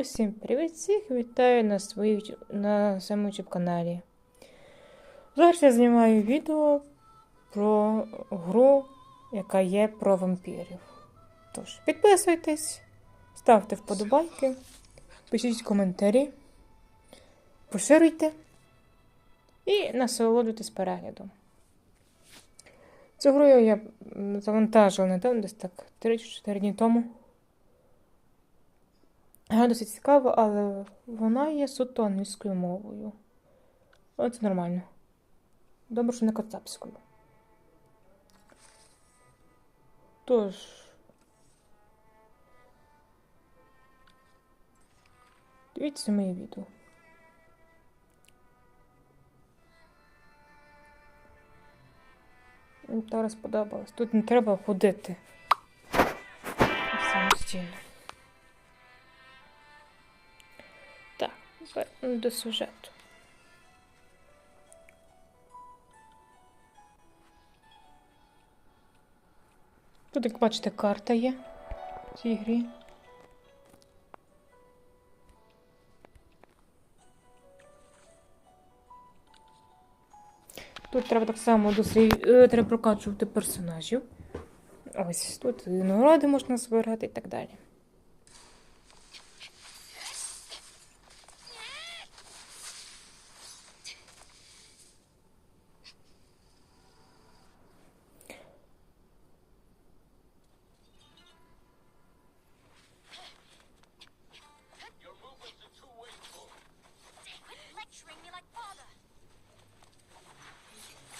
Усім привіт всіх! Вітаю на своїй на своєму YouTube каналі. Зараз я знімаю відео про гру, яка є про вампірів. Тож, підписуйтесь, ставте вподобайки, пишіть коментарі, поширюйте і насолоджуйтесь переглядом. Цю гру я завантажила недавно, десь так 3-4 дні тому. Досить цікава, але вона є суто англійською мовою. Але це нормально. Добре, що не кацапською. Тож. Дивіться моє відео. Зараз сподобалось. Тут не треба ходити самостійно. До сюжету. Тут, як бачите, карта є в цій грі. Тут треба так само дослід... е, треба прокачувати персонажів. Ось тут нагороди можна збирати і так далі.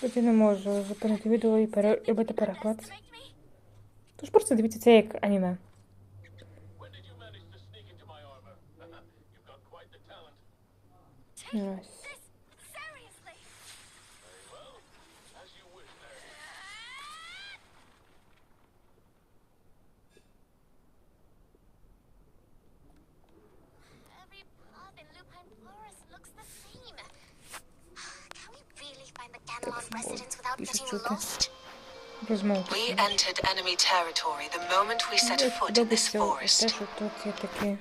Я не можу зупинити відео і пере... робити переклад. Тож просто дивіться це як аніме. Ось. Every path in Lupine Forest looks the same. Can we really find the Ganelon residence without Пишуть getting чути. lost? Розмовки. We entered enemy territory the moment we set Мені foot in this подобається те, forest. що тут є такі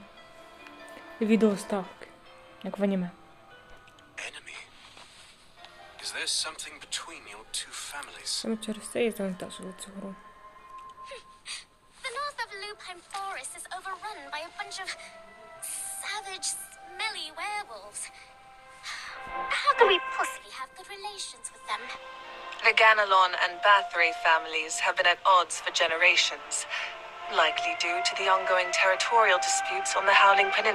відеоставки, як в аніме. Enemy? Is there something between your two families? Саме через це і завантажили цю гру. The north of Lupine Forest is overrun by a bunch of savage, smelly werewolves. How can we possibly have good relations with them? The Ganelon and Bathory families have been at odds for generations, likely due to the ongoing territorial disputes on the Howling Peninsula.